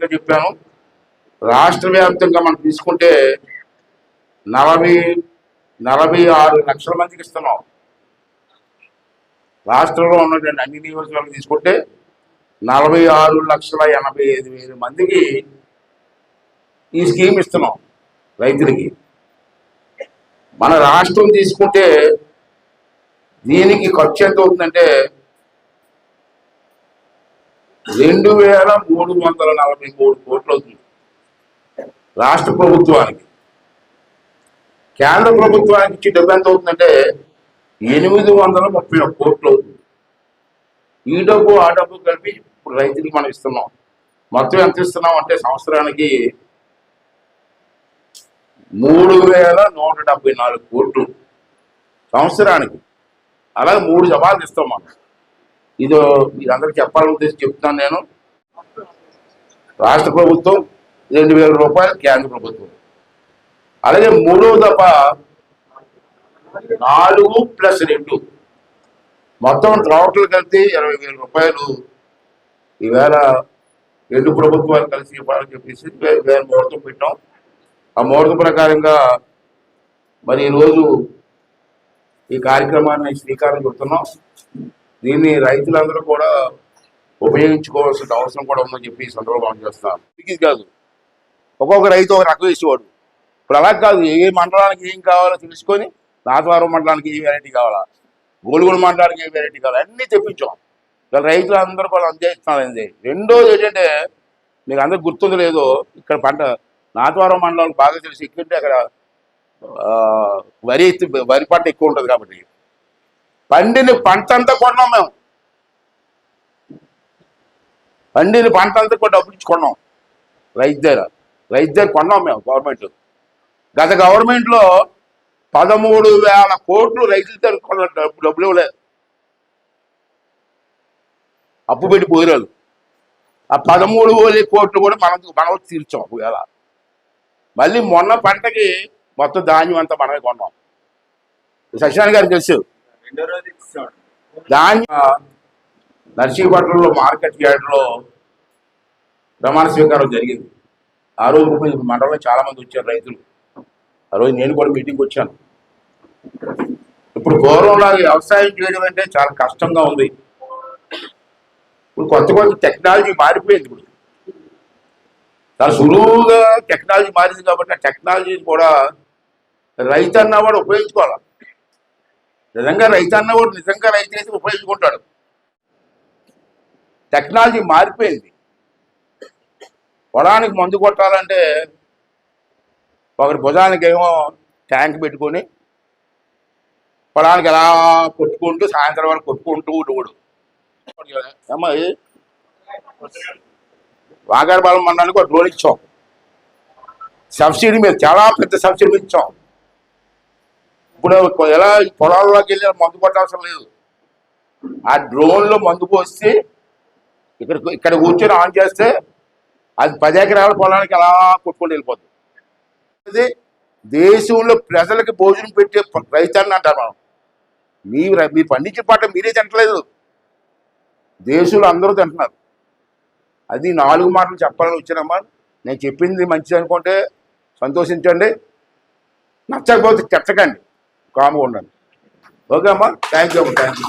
ప్రత్యేకంగా చెప్పాను. రాష్ట్ర వ్యాప్తంగా మనం తీసుకుంటే నలభై నలభై ఆరు లక్షల మందికి ఇస్తున్నాం. రాష్ట్రంలో ఉన్నటువంటి అన్ని నియోజకవర్గాలు తీసుకుంటే నలభై ఆరు లక్షల ఎనభై ఐదు వేల మందికి ఈ స్కీమ్ ఇస్తున్నాం రైతులకి. మన రాష్ట్రం తీసుకుంటే దీనికి ఖర్చు ఎంత అవుతుందంటే రెండు వేల మూడు వందల నలభై మూడు కోట్లు అవుతుంది రాష్ట్ర ప్రభుత్వానికి. కేంద్ర ప్రభుత్వానికి ఇచ్చి డబ్బు ఎంత అవుతుందంటే ఎనిమిది వందల ముప్పై ఒక్క కోట్లు అవుతుంది. ఈ డబ్బు ఆ డబ్బు కలిపి ఇప్పుడు రైతులకు మనం ఇస్తున్నాం. మొత్తం ఎంత ఇస్తున్నాం అంటే సంవత్సరానికి మూడు వేల నూట డెబ్బై నాలుగు కోట్లు. సంవత్సరానికి. అలాగే మూడు జవాబులు ఇస్తాం మనం. ఇది అందరికి చెప్పాలని ఉద్దేశం చెప్తున్నాను నేను. రాష్ట్ర ప్రభుత్వం రెండు వేల రూపాయలు కేంద్ర ప్రభుత్వం. అలాగే మూడవ దఫ నాలుగు ప్లస్ రెండు. మొత్తం టోటల్ కలిపి ఇరవై వేల రూపాయలు. ఈవేళ రెండు ప్రభుత్వాలు కలిసి ఇవ్వాలని చెప్పేసి వేల ముహూర్తం పెట్టాం. ఆ ముహూర్తం ప్రకారంగా మరి ఈరోజు ఈ కార్యక్రమాన్ని శ్రీకారం చుడుతున్నాం. దీన్ని రైతులందరూ కూడా ఉపయోగించుకోవాల్సిన అవసరం కూడా ఉందని చెప్పి ఈ సందర్భంగా చేస్తున్నాను ఇది కాదు. ఒక్కొక్క రైతు ఒక రకం వేసేవాడు ఇప్పుడు అలా కాదు. ఏ మండలానికి ఏం కావాలో తెలుసుకొని నాతవరం మండలానికి ఏ వెరైటీ కావాలా? గోలుగూడ మండలానికి ఏ వెరైటీ కావాలా? అన్నీ తెప్పించాం. ఇక్కడ రైతులు అందరూ కూడా అందిస్తున్నారు అండి రెండోది ఏంటంటే మీకు అందరికి గుర్తుందో లేదో ఇక్కడ పంట నాతవరం మండలం బాగా తెలిసి ఎక్కువంటే అక్కడ ఆ, వరి వరి పంట ఎక్కువ ఉంటుంది కాబట్టి. పండిన పంట అంతా కొన్నాం మేము. పండిన పంట అంతా కూడా డబ్బులు ఇచ్చి కొన్నాం. రైతు దగ్గర. రైతు దగ్గర కొన్నాం మేము గవర్నమెంట్. గత గవర్నమెంట్లో పదమూడు వేల కోట్లు రైతుల దగ్గర కొన్న డబ్బు డబ్బులు ఇవ్వలేదు. అప్పు పెట్టి పోయిరాలు ఆ పదమూడు వేల కోట్లు కూడా మనం మనం తీర్చాం ఒకవేళ. మళ్ళీ మొన్న పంటకి మొత్తం ధాన్యం అంతా మనమే కొన్నాం. సత్యనారాయణ గారికి తెలుసు. దాని నర్సీపట్నంలో మార్కెట్ యార్డ్లో ప్రమాణ స్వీకారం జరిగింది. ఆ రోజు ఇప్పుడు మండలంలో చాలా మంది వచ్చారు రైతులు. ఆ రోజు నేను కూడా మీటింగ్కి వచ్చాను. ఇప్పుడు పూర్వంలాగా వ్యవసాయం చేయడం అంటే చాలా కష్టంగా ఉంది. ఇప్పుడు కొత్త కొత్త టెక్నాలజీ మారిపోయింది ఇప్పుడు. చాలా సులువుగా టెక్నాలజీ మారింది కాబట్టి ఆ టెక్నాలజీని కూడా రైతు అన్నవాడు ఉపయోగించుకోవాలి. నిజంగా రైతు అన్నవాడు నిజంగా రైతు అయితే ఉపయోగించుకుంటాడు. టెక్నాలజీ మారిపోయింది. పొలానికి మందు కొట్టాలంటే ఒకరి భుజానికి ఏమో ట్యాంక్ పెట్టుకొని పొలానికి ఎలా కొట్టుకుంటూ సాయంత్రం వరకు కొట్టుకుంటూ ఉండకూడదు అమ్మాయి వాగారపాలెం మండలానికి ఒక డ్రోన్ ఇచ్చాం. సబ్సిడీ మీద చాలా పెద్ద సబ్సిడీ ఇచ్చాం. ఇప్పుడు ఎలా ఈ పొలాల్లోకి వెళ్ళి మందు కొట్టాల్సిన లేదు. ఆ డ్రోన్లో మందు పోసి ఇక్కడ ఇక్కడ కూర్చొని ఆన్ చేస్తే అది పది ఎకరాల పొలానికి అలా కొట్టుకొని వెళ్ళిపోతుంది దేశంలో ప్రజలకు భోజనం పెట్టే రైతాన్ని అంటారు మనం. మీ రై- పండించిన పంట మీరే తింటలేదు. దేశంలో అందరూ తింటున్నారు. అది నాలుగు మాటలు చెప్పాలని వచ్చానమ్మా. నేను చెప్పింది మంచిది అనుకుంటే సంతోషించండి. నచ్చకపోతే చెత్తకండి కామ్గా ఉండండి. ఓకే అమ్మా థ్యాంక్ యూ అమ్మా థ్యాంక్ యూ